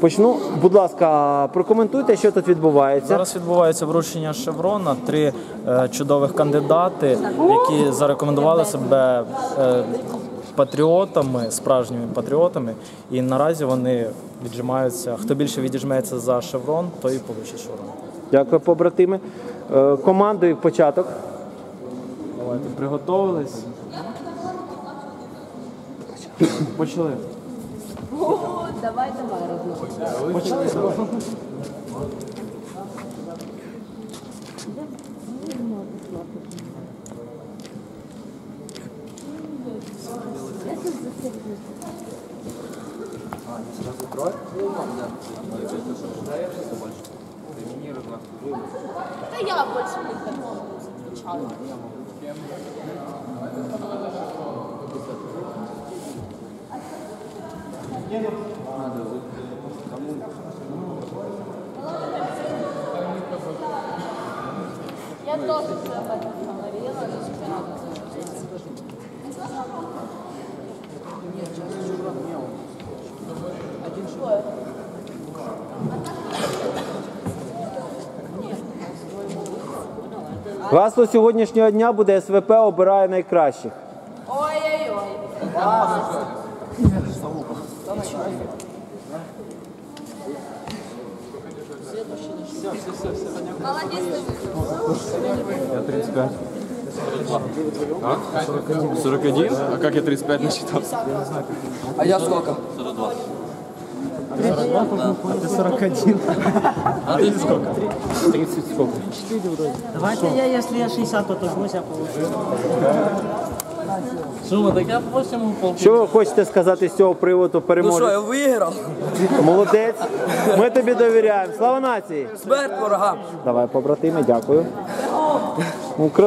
Почну, будь ласка, прокоментуйте, що тут відбувається. Зараз відбувається вручення шеврона. Три е, чудових кандидати, які зарекомендували себе е, патріотами, справжніми патріотами. І наразі вони віджимаються. Хто більше відіжметься за шеврон, той і получить шеврон. Дякую, побратими. Е, Командою початок. Давайте приготовились. Почали. Давай, давай, родной. Почему? давай. Да я больше не знакома встречала. Ну, Я тоже об этом говорила, но Гасло сьогоднішнього дня буде СВП обирає найкращих. Ой-ой-ой. Молодец, Я 35. А? 41? А как я 35 насчитал? А я сколько? 42. А ты 41. А ты сколько? 30 сколько? 4 вроде. Давайте я, если я 60, то тоже я получу. Шума, так я потім Що ви хочете сказати з цього приводу Ну що, я виграв? Молодець. Ми тобі довіряємо. Слава нації! Смерть ворогам! Давай, побратими, дякую. Ну, крас-